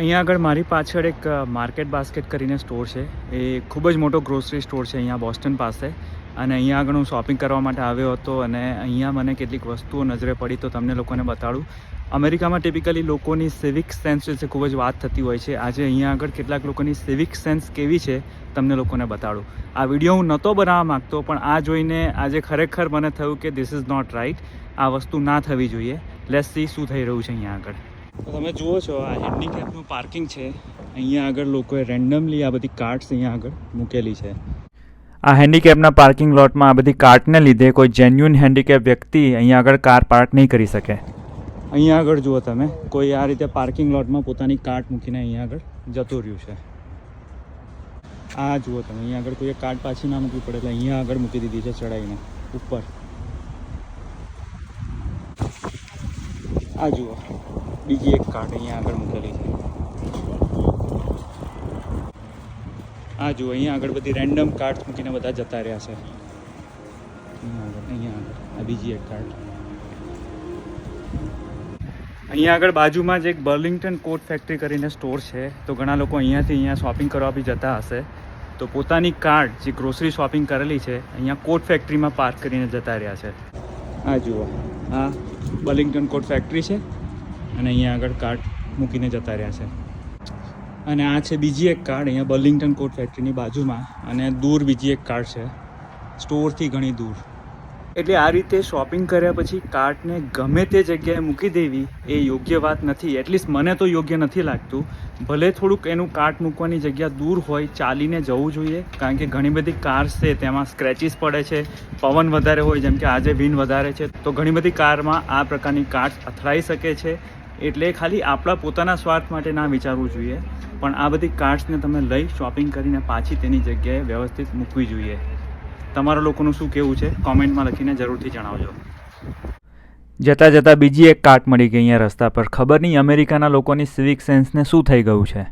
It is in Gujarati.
અહીંયા આગળ મારી પાછળ એક માર્કેટ બાસ્કેટ કરીને સ્ટોર છે. એ ખૂબ જ મોટો ગ્રોસરી સ્ટોર છે અહીંયા બોસ્ટન પાસે. અને અહીંયા આગળ હું શોપિંગ કરવા માટે આવ્યો હતો અને અહીંયા મને કેટલીક વસ્તુઓ નજરે પડી તો તમને લોકોને બતાડું. અમેરિકામાં ટિપિકલી લોકોની સિવિક સેન્સ વિશે ખૂબ જ વાત થતી હોય છે. આજે અહીંયા આગળ કેટલાક લોકોની સિવિક સેન્સ કેવી છે તમને લોકોને બતાડું. આ વીડિયો હું નહોતો બનાવવા માગતો, પણ આ જોઈને આજે ખરેખર મને થયું કે ધીસ ઇઝ નોટ રાઇટ આ વસ્તુ ના થવી જોઈએ. લેસ સી શું થઈ રહ્યું છે અહીંયા આગળ. તો તમે જુઓ છો આ હેન્ડીકેપનું પાર્કિંગ છે. અહીંયા આગળ લોકોએ રેન્ડમલી આ બધી કાર્ટ્સ અહીંયા આગળ મૂકેલી છે. આ હેન્ડીકેપના પાર્કિંગ લોટમાં આ બધી કાર્ટને લીધે કોઈ જેન્યુન હેન્ડીકેપ વ્યક્તિ અહીંયા આગળ કાર પાર્ક નહીં કરી શકે. અહીંયા આગળ જુઓ તમે કોઈ આ રીતે પાર્કિંગ લોટમાં પોતાની કાર્ટ મૂકીને અહીંયા આગળ જતું રહ્યું છે. આ જુઓ તમે અહીંયા આગળ કોઈએ કાર્ટ પાછી ના મૂકવી પડે એટલે અહીંયા આગળ મૂકી દીધી છે ચડાઈને ઉપર. આ જુઓ. બીજી એક કાર્ટ અહીંયા આગળ મૂકેલી છે. આ જુઓ, અહીંયા આગળ બધી રેન્ડમ કાર્ડ મૂકીને બધા જતા રહ્યા છે. અહીંયા આગળ અહીંયા આગળ, આ બીજી એક કાર્ડ અહીંયા આગળ બાજુમાં જ એક બર્લિંગ્ટન કોટ ફેક્ટરી કરીને સ્ટોર છે. તો ઘણા લોકો અહીંયાથી અહીંયા શોપિંગ કરવા બી જતા હશે. તો પોતાની કાર્ડ જે ગ્રોસરી શોપિંગ કરેલી છે, અહીંયા કોટ ફેક્ટરીમાં પાર્ક કરીને જતા રહ્યા છે. આ જુઓ, આ બર્લિંગ્ટન કોટ ફેક્ટરી છે. અને અહીંયા આગળ કાર્ટ મૂકીને જતા રહ્યા છે. અને આ છે બીજી એક કાર્ડ અહીંયા બર્લિંગ્ટન કોટ ફેક્ટરીની બાજુમાં અને દૂર બીજી એક કાર્ડ છે. સ્ટોરથી ઘણી દૂર. એટલે આ રીતે શોપિંગ કર્યા પછી કાર્ટને ગમે તે જગ્યાએ મૂકી દેવી એ યોગ્ય વાત નથી. એટલીસ્ટ મને તો યોગ્ય નથી લાગતું. ભલે થોડુંક એનું કાર્ટ મૂકવાની જગ્યા દૂર હોય, ચાલીને જવું જોઈએ, કારણ કે ઘણી બધી કાર્સ છે, તેમાં સ્ક્રેચીસ પડે છે, પવન વધારે હોય, જેમ કે આજે વિન વધારે છે, તો ઘણી બધી કારમાં આ પ્રકારની કાર્ટ અથડાઈ શકે છે. એટલે ખાલી આપણા પોતાના સ્વાર્થ માટે ના વિચારવું જોઈએ, પણ આ બધી કાર્ડ્સને તમે લઈ શોપિંગ કરીને પાછી તેની જગ્યાએ વ્યવસ્થિત મૂકવી જોઈએ. તમારા લોકોનું શું કહેવું છે? કોમેન્ટમાં લખીને જરૂરથી જણાવજો. જતાં જતાં બીજી એક કાર્ટ મળી ગઈ અહીંયા રસ્તા પર. ખબર નહીં અમેરિકાના લોકોની સિવિક સેન્સને શું થઈ ગયું છે?